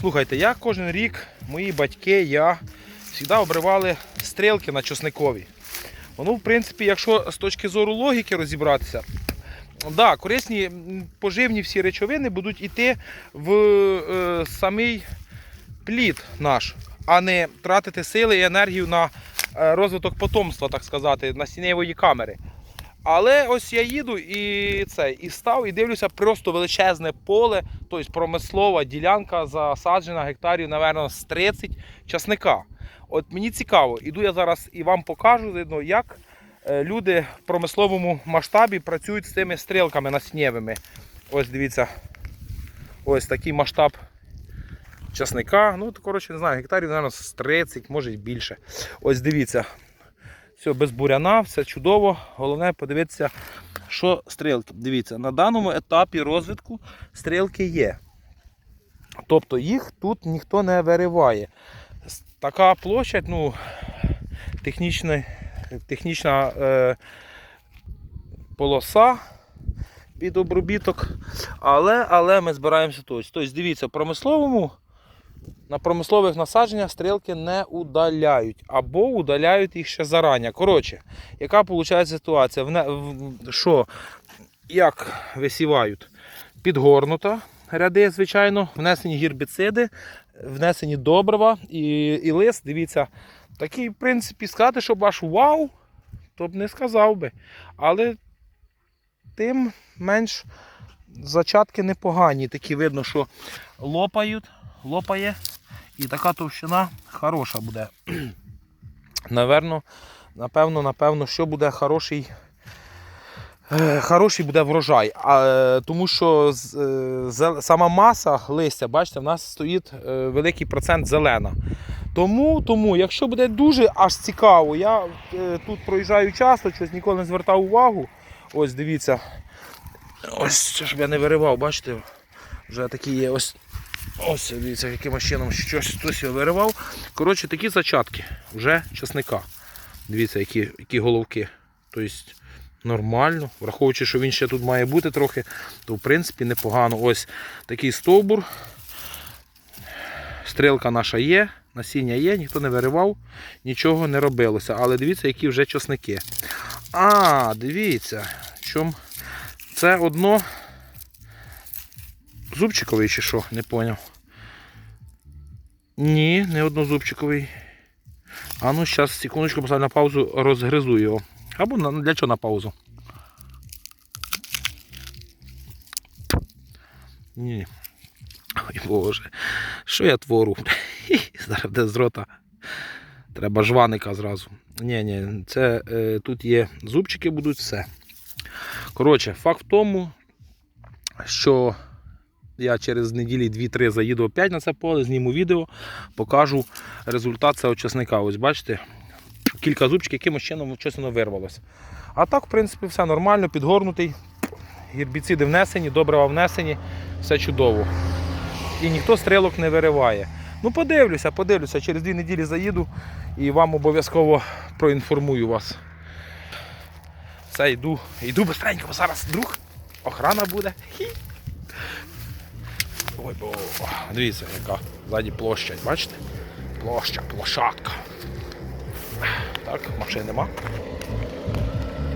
Слухайте, я кожен рік, мої батьки, я завжди обривали стрілки на чосникові. Воно, в принципі, якщо з точки зору логіки розібратися, да, корисні поживні всі речовини будуть йти в е, самий плід наш, а не тратити сили і енергію на е, розвиток потомства, так сказати, на сінєвої камери. Але ось я їду і це, і став, і дивлюся, просто величезне поле, тобто промислова ділянка засаджена гектарів, напевно, з 30 часника. От мені цікаво, іду я зараз і вам покажу видно, як е, люди в промисловому масштабі працюють з цими стрілками наснєвими. Ось дивіться, ось такий масштаб часника. Ну, коротше, не знаю, гектарів, напевно, з 30, може й більше. Ось дивіться. Все без буряна, все чудово. Головне подивитися, що стрілки. Дивіться, на даному етапі розвитку стрілки є. Тобто їх тут ніхто не вириває. Така площадь, ну, технічна, технічна е, полоса під обробіток. Але, але ми збираємося тут. Тобто, дивіться, в промисловому на промислових насадженнях стрілки не удаляють або удаляють їх ще зарані. Коротше, яка виходить ситуація? Вне- в- Що, як висівають? Підгорнута ряди, звичайно, внесені гербіциди, внесені добрива і, і лист, дивіться, такий, в принципі, сказати, щоб аж вау, то б не сказав би. Але тим менш зачатки непогані. Такі видно, що лопають, лопає. І така товщина хороша буде. Наверно, напевно, напевно, що буде хороший. е, Хороший буде врожай, а, е, тому що з- е, сама маса листя, бачите, в нас стоїть великий процент зелена. Тому, тому, якщо буде дуже аж цікаво, я тут проїжджаю часто, щось ніколи не звертав увагу. Ось дивіться. Ось, це, щоб я не виривав, бачите, вже такі є ось Ось, дивіться, яким чином щось хтось його виривав. Коротше, такі зачатки вже часника. Дивіться, які, які головки. Тобто нормально. Враховуючи, що він ще тут має бути трохи, то в принципі непогано. Ось такий стовбур. Стрілка наша є, насіння є, ніхто не виривав, нічого не робилося. Але дивіться, які вже часники. А, дивіться, чом це одно Зубчиковий чи що, не поняв. Ні, не однозубчиковий. А ну зараз, секундочку, поставлю на паузу, розгризу його. Або на, для чого на паузу? Ні. Ой Боже. Що я твору? Зараз де з рота. Треба жваника зразу. Ні, ні, це е, тут є зубчики будуть все. Коротше, факт в тому, що я через неділі 2-3 заїду опять на це поле, зніму відео, покажу результат цього часника. Ось бачите, кілька зубчиків, якимось чином щось воно вирвалося. А так, в принципі, все нормально, підгорнутий. Гербіциди внесені, добрива внесені, все чудово. І ніхто стрілок не вириває. Ну, подивлюся, подивлюся, через дві неділі заїду і вам обов'язково проінформую вас. Все, йду, йду быстренько, бо зараз друг, охрана буде. Хі. Ой, бо, дивіться, яка ззаді площадь, бачите? Площа, площадка. Так, машин нема.